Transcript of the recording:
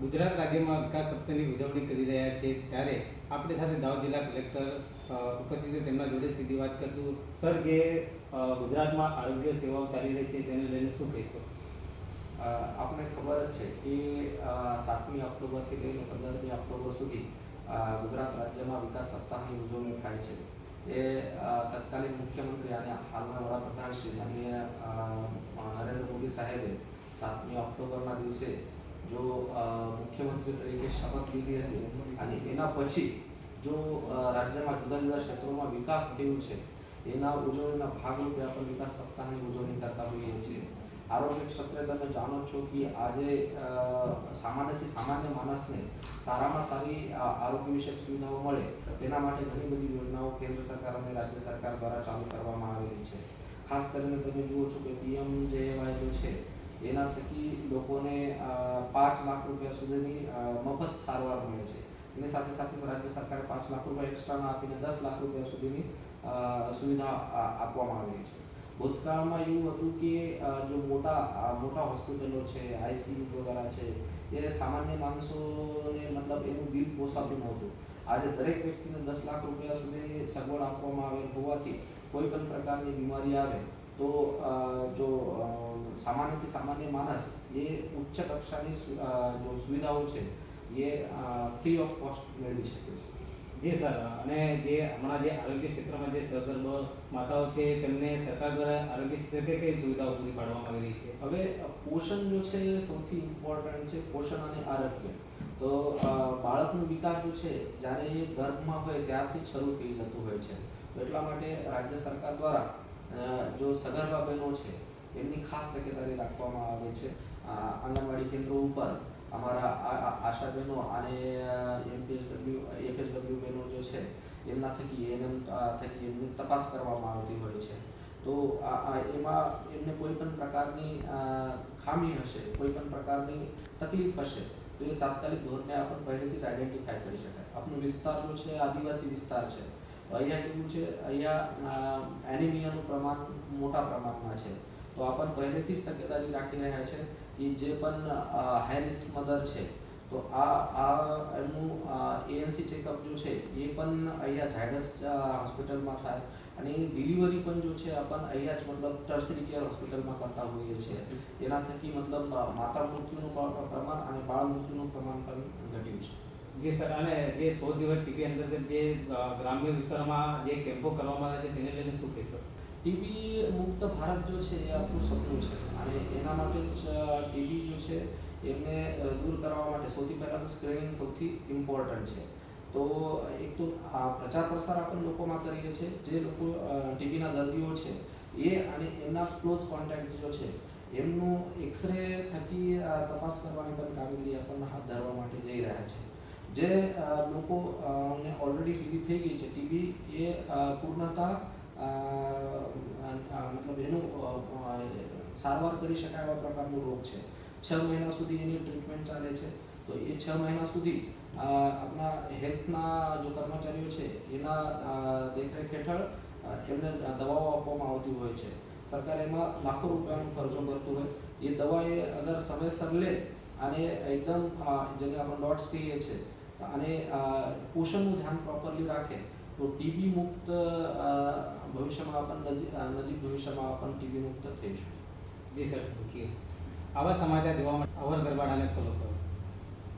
ગુજરાત રાજ્યમાં વિકાસ સપ્તાહની ઉજવણી કરી રહ્યા છે, ત્યારે આપણી સાથે દાહોદ જિલ્લા કલેક્ટર ઉપસ્થિત તેમના જોડે સીધી વાત કરશું. સર, કે ગુજરાતમાં આરોગ્ય સેવાઓ ચાલી રહી છે, તેને લઈને શું કહેશો? આપણે ખબર જ છે કે સાતમી ઓક્ટોબરથી લઈને પંદરમી ઓક્ટોબર સુધી ગુજરાત રાજ્યમાં વિકાસ સપ્તાહની ઉજવણી થાય છે. એ તત્કાલીન મુખ્યમંત્રી અને હાલના વડાપ્રધાન શ્રી માનનીય નરેન્દ્ર મોદી સાહેબે સાતમી ઓક્ટોબરના દિવસે જો મુખ્યમંત્રી તરીકે શપથ લીધી હતી અને એના પછી જો રાજ્યમાં જુદા જુદા ક્ષેત્રોમાં વિકાસ થયું છે, એના ઉજવણીના ભાગરૂપે આપણે વિકાસ સપ્તાહની ઉજવણી કરતા હોઈએ છીએ. આરોગ્ય ક્ષેત્રે તમે જાણો છો કે આજે સામાન્યથી સામાન્ય માણસને સારામાં સારી આરોગ્ય વિષયક સુવિધાઓ મળે, તેના માટે ઘણી બધી યોજનાઓ કેન્દ્ર સરકાર અને રાજ્ય સરકાર દ્વારા ચાલુ કરવામાં આવેલી છે. ખાસ કરીને તમે જુઓ છો કે પીએમ જેએવાય જો છે એના થકી લોકોને પાંચ લાખ રૂપિયા સુધીની મફત સારવાર મળે છે. એની સાથે સાથે રાજ્ય સરકારે પાંચ લાખ રૂપિયા એક્સ્ટ્રાના આપીને દસ લાખ રૂપિયા સુધીની સુવિધા આપવામાં આવેલી છે. ભૂતકાળમાં એવું હતું કે જો મોટા મોટા હોસ્પિટલો છે આઈસીયુ વગેરે છે, એ સામાન્ય માણસોને મતલબ એનું બિલ પોસાતું નહોતું. આજે દરેક વ્યક્તિને દસ લાખ રૂપિયા સુધીની સગવડ આપવામાં આવેલ હોવાથી કોઈ પણ પ્રકારની બીમારી આવે તો જો સામાન્યથી સામાન્ય માણસ એ ઉચ્ચ કક્ષાની જો સુવિધાઓ છે એ ફ્રી ઓફ કોસ્ટ મેળવી શકે છે. જી સર અને જે હમણાં જે આરોગ્ય ક્ષેત્રમાં જે સગર્ભ માતાઓ છે તેમને સરકાર દ્વારા આરોગ્ય ક્ષેત્રે કઈ સુવિધાઓ પૂરી પાડવામાં આવી રહી છે? હવે પોષણ જો છે એ સૌથી ઇમ્પોર્ટન્ટ છે પોષણ અને આરોગ્ય. તો બાળકનો વિકાસ જો છે જ્યારે એ ગર્ભમાં હોય ત્યારથી જ શરૂ થઈ જતું હોય છે. એટલા માટે રાજ્ય સરકાર દ્વારા જો સગર્ભા બહેનો છે, એમની ખાસ તકેદારી રાખવામાં આવે છે. આંગણવાડી કેન્દ્રો ઉપર અમારા આશા બહેનો અને એમપીએસડબલ્યુ, એફએસડબલ્યુ બહેનો જે છે, એમના થકી એનએમ થકી એમની તપાસ કરવામાં આવતી હોય છે. તો એમાં એમને કોઈ પણ પ્રકારની ખામી હશે, કોઈ પણ પ્રકારની તકલીફ હશે, તો એ તાત્કાલિક ધોરણે આપણે પહેલેથી જ આઈડેન્ટિફાય કરી શકાય. આપણો વિસ્તાર જો છે, આદિવાસી વિસ્તાર છે અહીંયા કેવું છે, અહીંયા એનિમિયાનું પ્રમાણ મોટા પ્રમાણમાં છે. તો આપણ પહેલેથી જ તકેદારી રાખી રહ્યા છે કે જે પણ હાઈ મધર છે, તો આ આ, એમનું એએનસી ચેકઅપ જો છે, એ પણ અહીંયા ઝાયડસ હોસ્પિટલમાં થાય અને ડિલિવરી પણ જો છે, આપણ અહીંયા જ મતલબ ટર્સરી કેર હોસ્પિટલમાં કરતા હોઈએ છીએ. એના થકી મતલબ માતા મૃત્યુનું પ્રમાણ અને બાળ મૃત્યુનું પ્રમાણ પણ જી અને જે સો દિવસ ટીવી અંતર્ગત જે ગ્રામ્ય વિસ્તારમાં જે કેમ્પો કરવામાં આવે છે, તેને લઈને શું કહેશો? ટીબી મુક્ત ભારત જો છે, એ આપણું સપનું છે. અને એના માટે જ ટીબી જો છે, એમને દૂર કરવા માટે સૌથી પહેલાં તો સ્ક્રીનિંગ સૌથી ઇમ્પોર્ટન્ટ છે. તો, એક તો આ પ્રચાર પ્રસાર આપણે લોકોમાં કરીએ છીએ. જે લોકો ટીબીના દર્દીઓ છે, એ અને એમના ક્લોઝ કોન્ટેક્ટ જો છે, એમનું એક્સરે થકી તપાસ કરવાની પણ કામગીરી આપણને હાથ ધરવા માટે છે જે લોકો ને ઓલરેડી ટીબી થઈ ગઈ છે. ટીબી એ પૂર્ણતઃ મતલબ એનું સારવાર કરી શકાય એવા પ્રકારનો રોગ છે. છ મહિના સુધી એની ટ્રીટમેન્ટ ચાલે છે. તો એ છ મહિના સુધી આપણા હેલ્થના જો કર્મચારીઓ છે, એના દેખરેખ હેઠળ એમને દવાઓ આપવામાં આવતી હોય છે. સરકાર એમાં લાખો રૂપિયાનો ખર્ચો કરતું હોય. એ દવા એ અગર સમયસર લે, અને એકદમ જેને આપણે ડોટ્સ કહીએ છીએ અને પોષણનું ધ્યાન પ્રોપરલી રાખે તો ટીબી મુક્ત ભવિષ્યમાં આપણ નજીક ભવિષ્યમાં આપણ ટીબી મુક્ત થઈશું જી સર આવા સમાચાર જોવા માટે અવર ગરબાડાને ફોલો કરો.